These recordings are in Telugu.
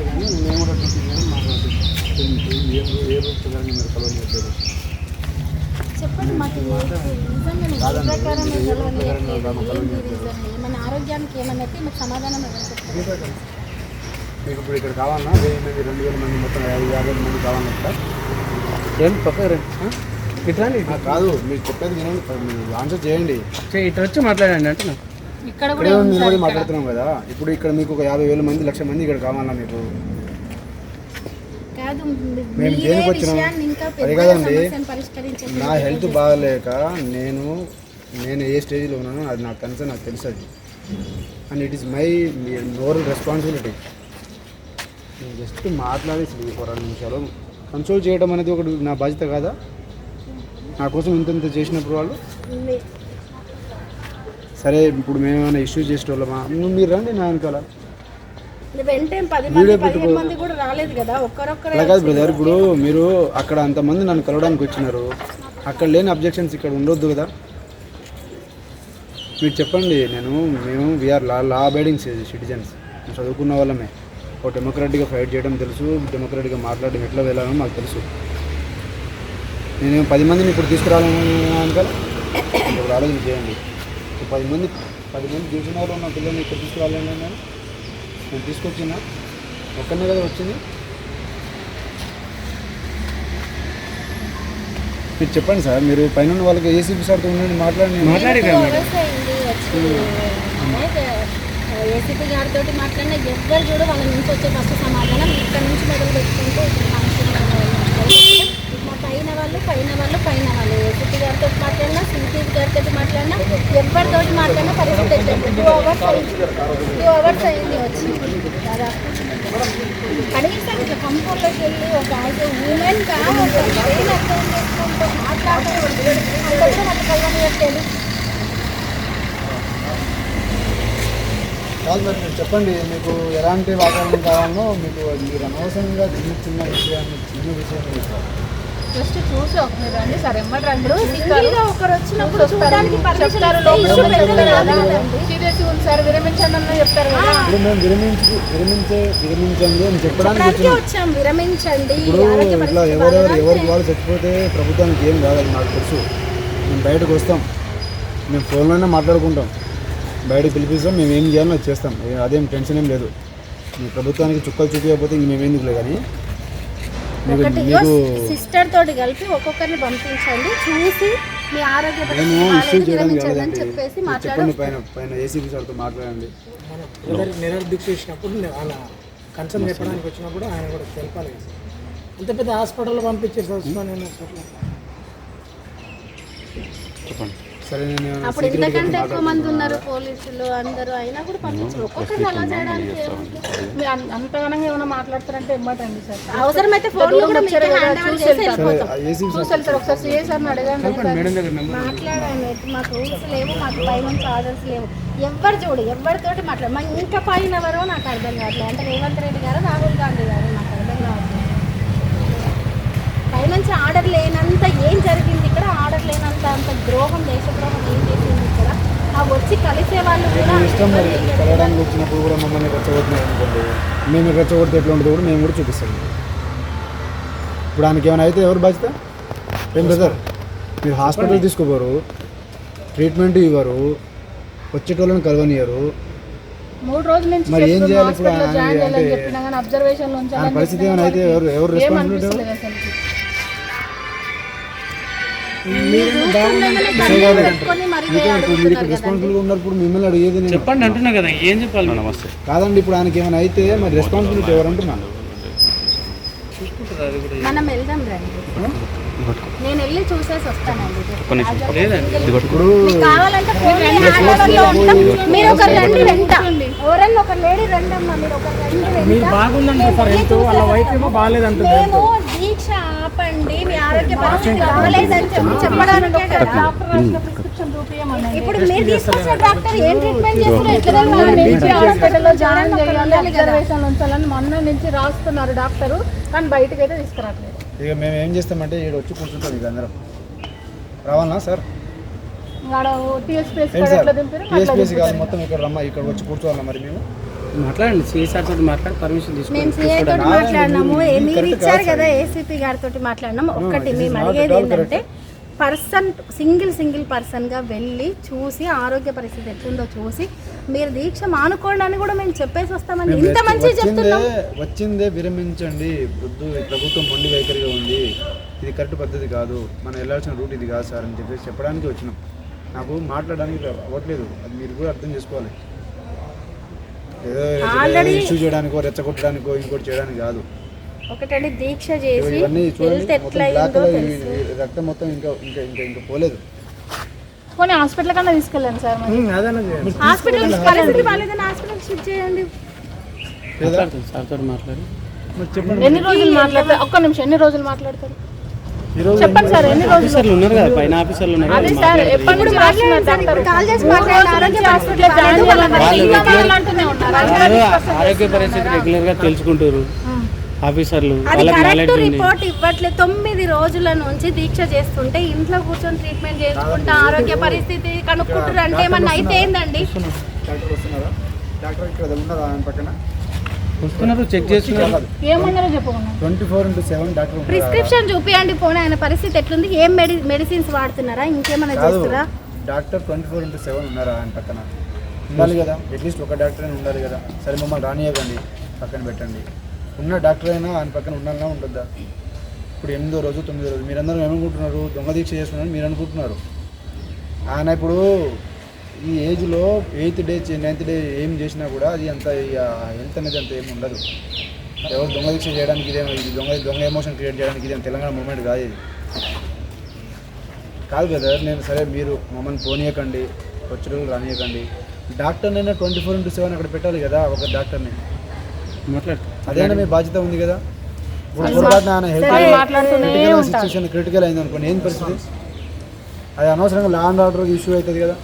కరెక్టే కానీ మేము కూడా డ్యూటీ చేయడం మాకు ఏ ఏ రూట్ కానీ మీరు కలవని చెప్పారు చెప్పండి మాకు ప్రకారం? ఏమైనా ఆరోగ్యానికి ఏమైనా అయితే మాకు సమాధానం. మీకు ఇప్పుడు ఇక్కడ కావాలన్నా వెయ్యి మంది రెండు వేల మంది మొత్తం యాభై యాభై మంది కావాలన్నా ఇక్కడ ఏం పక్క రండి. ఆ? ఇటు రండి. ఆ, కాదు మీరు చెప్పేది మీరు ఆన్సర్ చేయండి. ఇటు వచ్చి మాట్లాడండి అంటున్నా. ఇక్కడ కూడా నిలబడి. మాట్లాడుతున్నాం కదా. ఇప్పుడు ఇక్కడ మీకు ఒక యాభై వేల మంది లక్ష మంది ఇక్కడ కావాలన్నా మీకు? మేము దేనికి వచ్చినాం? కాదండి. నా హెల్త్ బాగాలేక నేను నేను ఏ స్టేజ్లో ఉన్నానో అది నాకు కనీసం నాకు తెలుసు అది and it is my moral responsibility just మాట్లాడేసి ఒక రెండు నిమిషాలు. కన్సోల్ చేయడం అనేది ఒకటి నా బాధ్యత కాదా? నా కోసం ఇంత చేసినప్పుడు వాళ్ళు? సరే ఇప్పుడు మేము ఏమైనా ఇష్యూ చేసేటోళ్ళమా మీరు రండి నా వెనకాల. వీడియో పెట్టుకో. కదా ఒక్కరొక్కరే అలా కాదు బ్రదర్ ఇప్పుడు మీరు అక్కడ అంతమంది నన్ను కలవడానికి వచ్చినారు. అక్కడ లేని అబ్జెక్షన్స్ ఇక్కడ ఉండొద్దు కదా. మీరు చెప్పండి నేను మేము we are law law abiding citizens చదువుకున్న వాళ్ళమే. ఒక డెమోక్రటిక్గా ఫైట్ చేయడం తెలుసు డెమోక్రటిక్గా మాట్లాడడం ఎట్లా వెళ్ళాలో మాకు తెలుసు. నేను పది మందిని ఇప్పుడు తీసుకురావాలని అనుకోలే ఇప్పుడు ఆలోచన చేయండి. పది మంది పది మంది చూసిన వాళ్ళు ఉన్న పిల్లల్ని ఇక్కడ తీసుకురావాలని నేను? నేను తీసుకొచ్చినా. ఒక్కనే కదా వచ్చింది? మీరు చెప్పండి సార్ మీరు పైన ఉన్న వాళ్ళకి ఏసీపీ సార్తో ఉండండి మాట్లాడి మాట్లాడి ఏసీపీ గారితో మాట్లాడినా ఎవ్వరు చూడ వాళ్ళ నుంచి వచ్చే ఫస్ట్ సమాధానం ఇక్కడ నుంచి మొదలు పెట్టుకుంటే ఇక్కడ పైన వాళ్ళు పైన వాళ్ళు పైన వాళ్ళు. సిటీ గారితో మాట్లాడినా సిటీ గారితో మాట్లాడినా ఎవరితో మాట్లాడినా పరిస్థితి వచ్చింది టూ అవర్స్ అయింది. టూ అవర్స్ అయింది వచ్చి దాదాపు కనీసం ఇట్లా కంపౌండ్లోకి వెళ్ళి ఒక యాజ్ ఉమెన్గా ఒక ట్రైన్ అర్థం చేసుకుంటూ మాట్లాడటం నాకు కలవనియట్లేదు కాదు మరి మీరు చెప్పండి మీకు ఎలాంటి వాతావరణం కావాలో మీకు మీరు అనవసరంగా చిన్న చిన్న విషయాన్ని చిన్న విషయాన్ని చెప్పారు. జస్ట్ చూసి ఒక మీరు రండి సార్ ఎమ్మటి రండి. సింగిల్గా ఒకరు వచ్చినప్పుడు చూడడానికి పర్మిషన్ చెప్తారు. ఇస్తే ఇష్యూ పెద్దది కాదండి సీరియస్ ఉంది సార్. విరమించండి అన్న చెప్తారు కదా. ఇప్పుడు మేము విరమించి విరమించే విరమించండి అని చెప్పడానికి చెప్పడానికి వచ్చినాం వచ్చాం. విరమించండి. ఇప్పుడు ఆరోగ్య ఇట్లా ఎవరెవరు బాగాలేదంటే ఎవరికి వాళ్ళు చచ్చిపోతే ప్రభుత్వానికి ఏం కాదు అది నాకు తెలుసు. మేము బయటకు వస్తాం. మేము ఫోన్లోనే మాట్లాడుకుంటాం. బయటకు పిలిపిస్తాం. మేము ఏం చేయాలో అది చేస్తాం. అదేం టెన్షన్ ఏం లేదు. మీ ప్రభుత్వానికి చుక్కలు చూపించకపోతే ఇంక మేము ఎందుకు కానీ ఒకటి సిస్టర్ తోటి కలిపి ఒక్కొక్కరిని పంపించండి. చూసి మీ ఆరోగ్య పరిస్థితి అని చెప్పేసి మాట్లాడండి. బ్రదర్ నిరర్దిక్ చేసినప్పుడు నేను ఆయన కన్సర్న్ చెప్పడానికి వచ్చినప్పుడు ఆయన కూడా తెలపాలి. అంత పెద్ద హాస్పిటల్ పంపించేసి వస్తున్నాను నేను చెప్పండి. అప్పుడు ఇంతకంటే ఎక్కువ మంది? ఉన్నారు పోలీసులు అందరూ అయినా కూడా పంపించారు ఒక్కొక్కరిని అలా చేయడానికి ఏముంది? మీరు అన్- అంతగానంగా ఏమైనా మాట్లాడతారంటే ఇమ్మటండి సార్. అవసరమైతే ఫోన్లు కూడా మీకే హ్యాండ్ ఓవర్ చేసి వెళ్ళిపోతాం. సరే ఏసీపీ సార్? చూసారు సార్ ఒకసారి సిఏ సార్ని అడగండి చెప్పండి మేడం దగ్గర నెంబర్ మాట్లాడండి. మాకు రూల్స్ లేవు మాకు పై నుంచి ఆర్డర్స్ లేవు. ఎవరు చూడు ఎవరితోటి మాట్లాడు మా ఇంకా పైన ఎవరో నాకు అర్థం కావట్లేదు. అంటే రేవంత్ రెడ్డి గారు రాహుల్ గాంధీ గారు నాకు అర్థం కావట్లేదు పైనుంచి ఆర్డర్ లేనంత ఏం జరిగింది ఇక్కడ? ఆర్డర్ లేనంత అంత ద్రోహం దేశ ద్రోహం ఏం చేసింది ఇక్కడ? ఆ వచ్చి కలిసే వాళ్ళు కూడా ఇష్టం మరి ఎవరు చేయలేదు. కలవడానికి వచ్చినప్పుడు కూడా మమ్మల్ని రెచ్చగొట్టినారు అనుకోండి. మేము రెచ్చగొడితే ఎట్లా ఉంటుందో కూడా మేము కూడా చూపిస్తాం. ఇప్పుడు ఆయనకి ఏమైనా అయితే ఎవరు బాధ్యత? ఏం బ్రదర్ మీరు హాస్పిటల్ తీసుకోపోరు ట్రీట్మెంట్ ఇవ్వరు వచ్చేటోళ్ళని కలవనియరు మూడు రోజుల నుంచి మరి ఏం చేయాలి ఇప్పుడు పరిస్థితి ఏమైనా అయితే ఎవరు ఎవరు రెస్పాన్సిబిలిటీ రెస్పాన్సిబుల్గా ఉన్నప్పుడు మిమ్మల్ని అడిగేది చెప్పండి అంటున్నా కదా ఏం చెప్పాలి? నమస్తే. కాదండి ఇప్పుడు ఆయనకి ఏమైనా అయితే మరి రెస్పాన్సిబిలిటీ ఎవరు అంటున్నాను మనం వెళ్దాం రండి. నేను వెళ్ళి చూసేసి వస్తానండి. లేదండి. ఇప్పుడు మీకు కావాలంటే ఫోన్లో ఉంటాం. మీరు ఒక రండి వెంట ఎవరన్నా ఒక లేడీ రండి అమ్మా మీరు ఒక రండి మీ వెంట బాగుందండి సార్. హెల్త్ వాళ్ళ వైఫ్ ఏమో దీక్ష ఆపండి. మీ ఆరోగ్య పరిస్థితి బాగలేదని చెప్పి చెప్పడానికే కదా. డాక్టర్ రాసిన ప్రిస్క్రిప్షన్ చూపించమనండి ఇప్పుడు మీరు తీసుకొచ్చిన డాక్టర్ ఏం ట్రీట్మెంట్ చేస్తున్నారు? ఎట్లా హాస్పిటల్లో జాయిన్ చేయాలి అబ్జర్వేషన్ ఉంచాలని మొన్న నుంచి రాస్తున్నారు డాక్టరు కానీ బయటకు అయితే తీసుకురావట్లేదు. ఇక మేము ఏం చేస్తామంటే ఇక్కడ వచ్చి కూర్చుంటాం ఇక అందరం. రావాలనా సార్? టీఎస్పీఎస్ కాదు మొత్తం ఇక్కడ రమ్మ ఇక్కడ వచ్చి కూర్చోవాలా మరి మేము? మాట్లాడండి సిఎస్ఆర్ తోటి మాట్లాడి పర్మిషన్ మేము తీసుకోండి సిఐ తోటి కాదండి, మాట్లాడినాము. మీరు- ఏ- ఇచ్చారు కాదు. ఏసీపీ గారితో మాట్లాడినాము ఒక్కటి మేము అడిగేది ఏంటంటే పర్సన్ సింగిల్ సింగిల్ పర్సన్గా వెళ్ళి చూసి ఆరోగ్య పరిస్థితి ఎట్లుందో చూసి మీరు దీక్ష మానుకోండి అని కూడా మేము చెప్పేసి వస్తామని ఇంత మంచిగా వచ్చిందే చెప్తున్నాం. వచ్చిందే విరమించండి. వద్దు ఈ ప్రభుత్వం మొండి వైఖరిగా ఉంది. ఇది కరెక్ట్ పద్ధతి కాదు. మనం వెళ్ళాల్సిన రూట్ ఇది కాదు సార్ అని చెప్పేసి చెప్పడానికి వచ్చినాం. నాకు మాట్లాడడానికి అవ్వట్లేదు. అది మీరు కూడా అర్థం చేసుకోవాలి. ఇష్యూ చేయడానికో రెచ్చగొట్టడానికో ఇంకోటి చేయడానికి కాదు. ఒకటండి దీక్ష చేసి ఇవన్నీ చూడండి మొత్తం బ్లాక్ రక్తం మొత్తం ఇంకా ఇంకా ఇంకా ఇంకా పోలేదు. కొన్ని హాస్పిటల్ కన్నా తీసుకెళ్ళండి సార్ మరి. హాస్పిటల్ పరిస్థితి బాగాలేదని హాస్పిటల్ షిఫ్ట్ చేయండి. లేదా? మాట్లాడుతుంది సార్ తోటి మాట్లాడి. ఎన్ని రోజులు మాట్లాడతారు? ఒక్క నిమిషం ఎన్ని రోజులు మాట్లాడతారు? చెప్పండి సార్ ఎన్ని రోజులు? ఆఫీసర్లు ఉన్నారు కదా పైన ఆఫీసర్లు ఉన్నారు అదే కదా, సార్ మాట్లాడండి. ఎప్పటి నుంచి మాట్లాడారు డాక్టర్? కాల్ చేసి మాట్లాడారు ఆరోగ్య పరిస్థితి హాస్పిటల్. వాళ్ళు ఉన్నారు. ఆరోగ్య రెగ్యులర్గా తెలుసుకుంటారు ఆఫీసర్లు కరెక్ట్ రిపోర్ట్ ఇవ్వట్లేదు. తొమ్మిది రోజుల నుంచి దీక్ష చేస్తుంటే ఇంట్లో కూర్చొని ట్రీట్మెంట్ చేసుకుంటా ఆరోగ్య పరిస్థితి కనుక్కుంటారు అంటే ఏమన్నా అయితే ఏందండి? డాక్టర్ ఇక్కడ ఉన్నారా ఆయన పక్కన? వస్తున్నారు చెక్ చేస్తున్నారు ఏమన్నారో చెప్పకుండా twenty four into seven doctor? Prescription చూపియండి పోనీ ఆయన పరిస్థితి ఎట్లుంది? ఏం మెడి మెడిసిన్స్ వాడుతున్నారా? ఇంకేమైనా చేస్తారా doctor twenty four into seven ఉన్నారా ఆయన పక్కన? ఉండాలి కదా. అట్లీస్ట్ ఒక డాక్టర్ అయినా ఉండాలి కదా. సరే మమ్మల్ని రానియకండి పక్కన పెట్టండి. ఉన్న డాక్టర్ అయినా ఆయన పక్కన ఉండాలన్నా ఉండొద్దా ఇప్పుడు ఎనిమిదో రోజు తొమ్మిదో రోజు మీరందరూ ఏమనుకుంటున్నారు? దొంగ దీక్ష చేస్తున్నారని మీరు అనుకుంటున్నారు. ఆయన ఇప్పుడు ఈ ఏజ్లో ఎయిత్ డే నైన్త్ డే ఏం చేసినా కూడా అది అంత హెల్త్ అనేది అంత ఏమి ఉండదు. ఎవరు దొంగ దీక్ష చేయడానికి ఇదే ఇది దొంగ దొంగ ఎమోషన్ క్రియేట్ చేయడానికి ఇదేం తెలంగాణ మూమెంట్ కాదు ఇది. కాదు బ్రదర్ నేను సరే మీరు మమ్మల్ని పోనీయకండి వచ్చి రోజులు రానియకండి. డాక్టర్నైనా ట్వంటీ ఫోర్ ఇంటూ సెవెన్ అక్కడ పెట్టాలి కదా ఒక డాక్టర్ని. అదేనా మీ బాధ్యత ఉంది కదా? ఇప్పుడు పొరపాటున ఆయన హెల్త్. సిచ్యువేషన్ క్రిటికల్ అయింది అనుకోండి ఏం పరిస్థితి? అది అనవసరంగా లా అండ్ ఆర్డర్ ఇష్యూ అవుతుంది కదా.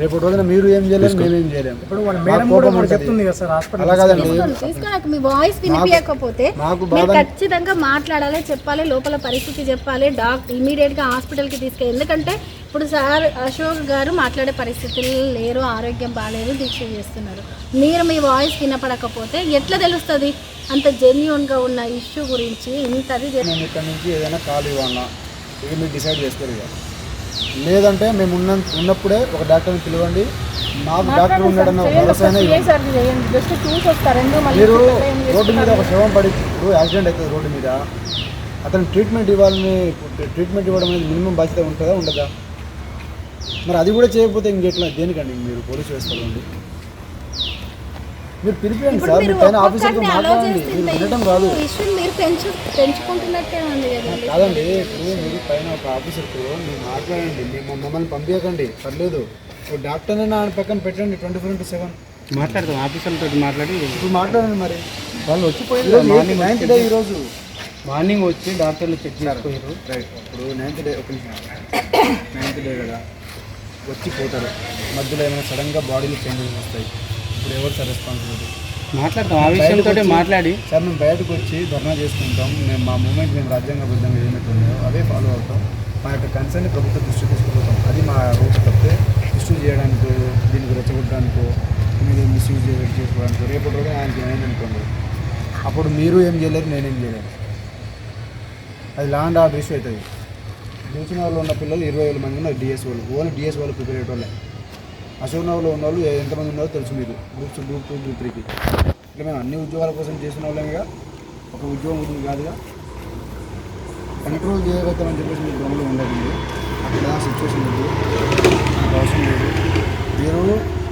రేపు రోజున మీరు ఏం చేయలేరు మేమేం చేయలేము ఇప్పుడు మన మేడం కూడా మనకు. చెప్తుంది కదా సార్ హాస్పిటల్ అలా కాదండి. మీ వాయిస్ వినిపించకపోతే మాకు మీరు ఖచ్చితంగా మాట్లాడాలి చెప్పాలి లోపల పరిస్థితి చెప్పాలి డాక్టర్ ఇమీడియట్గా హాస్పిటల్కి తీసుకెళ్ళి. ఎందుకంటే ఇప్పుడు సార్ అశోక్ గారు మాట్లాడే పరిస్థితులు లేరు ఆరోగ్యం బాగాలేదు దీక్ష చేస్తున్నారు. మీరు మీ వాయిస్ వినపడకపోతే ఎట్లా తెలుస్తుంది? అంత జెన్యున్గా ఉన్న ఇష్యూ గురించి ఇంతది మేము ఇక్కడ నుంచి ఏదైనా కాల్ ఇది మీరు డిసైడ్ చేసుకోరు ఇక. లేదంటే మేము ఉన్న ఉన్నప్పుడే ఒక డాక్టర్ని పిలవండి. మాకు డాక్టర్ ఉన్నాడన్న భరోసా అయినా ఇవ్వండి. సార్ చేయండి. జస్ట్ చూసి వస్తారు ఎందుకు మళ్ళీ మీరు? రోడ్డు మీద ఒక శవం పడి ఇప్పుడు యాక్సిడెంట్ అవుతుంది రోడ్డు మీద. అతను ట్రీట్మెంట్ ఇవ్వాలని ట్రీట్మెంట్ ఇవ్వడం అనేది మినిమం బాధ్యత ఉంటుందా ఉండదా? మరి అది కూడా చేయకపోతే ఇంకెట్లా? దేనికండి మీరు పోలీసు ఉండి? మీరు పిలిపియండి సార్ మీరు పైన ఆఫీసర్తో మాట్లాడండి. మీరు వినటం కాదు. మీరు పెంచు పెంచుకుంటున్నట్టే ఉంది కదండి. కాదండి ఇప్పుడు మీరు పైన ఒక ఆఫీసర్తో మీరు మాట్లాడండి. మేము మమ్మల్ని పంపించకండి పర్లేదు. ఒక డాక్టర్నైనా ఆయన పక్కన పెట్టండి ట్వంటీ ఫోర్ ఇంటూ సెవెన్. మాట్లాడతాం ఆఫీసర్లతో మాట్లాడి. ఇప్పుడు మాట్లాడండి మరి. వాళ్ళు వచ్చిపోయింది మార్నింగ్ నైన్త్ డే ఈరోజు. మార్నింగ్ వచ్చి డాక్టర్లు చెక్ చేసుకోరు రైట్ ఇప్పుడు నైన్త్ డే ఒక నిమిషం. నైన్త్ డే కదా. వచ్చి పోతారు. మధ్యలో ఏమైనా సడన్గా బాడీలో చేంజెస్ వస్తాయి. ఇప్పుడు ఎవరు సార్ రెస్పాన్సిబిలిటీ మాట్లాడతాం. ఆ విషయంతో మాట్లాడి. సార్ మేము బయటకు వచ్చి ధర్నా చేసుకుంటాం. మేము మా మూమెంట్ మేము రాజ్యాంగబద్ధంగా ఏమైతే ఉన్నాయో అవే ఫాలో అవుతాం. మా యొక్క కన్సర్న్ ప్రభుత్వ దృష్టి తీసుకుపోతాం. అది మా రూల్స్ తప్పితే ఇష్యూ చేయడానికో దీనికి రెచ్చగొట్టడానికో మీరు మిస్యూజ్ చేసుకోవడానికి రేపటి రోజు ఆయనకి ఏమైంది అనుకోండి. అప్పుడు మీరు ఏం చేయలేరు నేనేం చేయలేను. అది లా అండ్ ఆర్డర్ ఇష్యూ అవుతుంది. చూసిన వాళ్ళు ఉన్న పిల్లలు ఇరవై వేల మంది ఉన్నారు డిఎస్ వాళ్ళు ఓన్లీ డిఎస్ వాళ్ళు ప్రిపేర్ అయ్యే వాళ్ళే అశోక్ నగర్లో ఉన్న వాళ్ళు ఎంతమంది ఉన్నారో తెలుసు మీరు గ్రూప్స్ గ్రూప్ టూ గ్రూప్ త్రీకి ఇట్లా మేము అన్ని ఉద్యోగాల కోసం చేసిన వాళ్ళమేగా ఒక ఉద్యోగం ఉంటుంది కాదుగా కంట్రోల్ చేయగలుగుతామని చెప్పేసి మీరు దొంగలు ఉండదు అక్కడ సిచ్యువేషన్ ఉంది. నాకు అవసరం లేదు. మీరు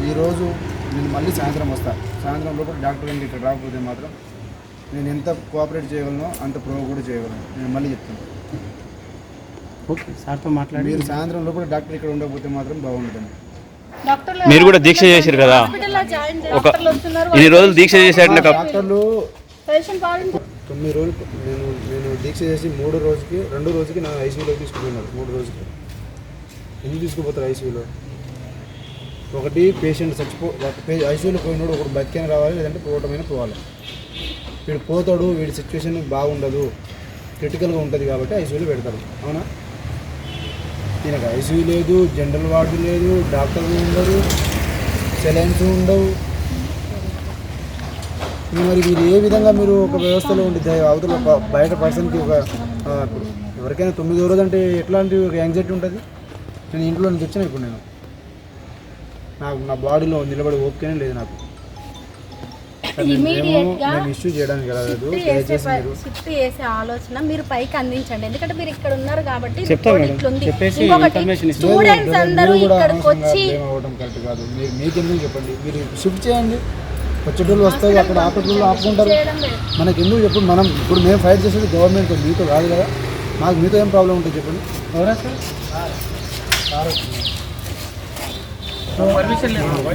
ఈరోజు నేను మళ్ళీ సాయంత్రం వస్తా. సాయంత్రం లోపల డాక్టర్ గారికి ఇక్కడ రాకపోతే మాత్రం నేను ఎంత కోఆపరేట్ చేయగలను అంత ప్రో కూడా చేయగలను. నేను మళ్ళీ చెప్తాను. ఓకే సార్తో మాట్లాడి మీరు సాయంత్రం లోపల డాక్టర్ ఇక్కడ ఉండకపోతే మాత్రం బాగుంటుంది మీరు కూడా దీక్ష చేశారు కదా? ఒక డాక్టర్లు వస్తున్నారు ఇన్ని రోజులు దీక్ష డాక్టర్లు బాగుంటుంది తొమ్మిది రోజులు నేను నేను దీక్ష చేసి మూడు రోజుకి రెండు రోజుకి నా ఐసీయూలో తీసుకుపోయినారు మూడు రోజుకి ఎందుకు తీసుకుపోతారు ఐసీయూలో? ఒకటి పేషెంట్ చచ్చిపో ఐసీయూలో పోయినోడు ఒకటి బతికైనా రావాలి లేదంటే పోవటమైనా పోవాలి. వీడు పోతాడు వీడి సిచ్యువేషన్ బాగుండదు క్రిటికల్గా ఉంటుంది కాబట్టి ఐసీయూలో పెడతారు అవునా? దీనికి ఐసీయూ లేదు జనరల్ వార్డు లేదు డాక్టర్లు ఉండరు సెలైన్స్ ఉండవు. మరి మీరు ఏ విధంగా మీరు ఒక వ్యవస్థలో ఉండి అవతల బయట పర్సన్కి ఒక ఇప్పుడు ఎవరికైనా తొమ్మిదో రోజు అంటే ఎట్లాంటి ఒక యాంగ్జైటీ ఉంటుంది? నేను ఇంట్లో నుంచి వచ్చిన ఇప్పుడు నేను. నాకు నా బాడీలో నిలబడి ఓపికనే లేదు నాకు. షిఫ్ట్ చేసే ఆలోచన మీరు పైకి అందించండి ఎందుకంటే మీరు ఇక్కడ ఉన్నారు కాబట్టి ఇంకొకటి. స్టూడెంట్స్ అందరూ ఇక్కడికి వచ్చి చెప్పండి మీరు షిఫ్ట్ చేయండి వచ్చేటోళ్ళు వస్తారు అక్కడ ఆపేటోళ్ళు ఆపుకుంటారు మనకి ఎందుకు చెప్పండి మనం ఇప్పుడు మేము ఫైట్ చేసేది గవర్నమెంట్ మీతో కాదు కదా మాకు మీతో ఏం ప్రాబ్లం ఉంటుంది చెప్పండి ఎవరా సార్ పర్మిషన్ లేదు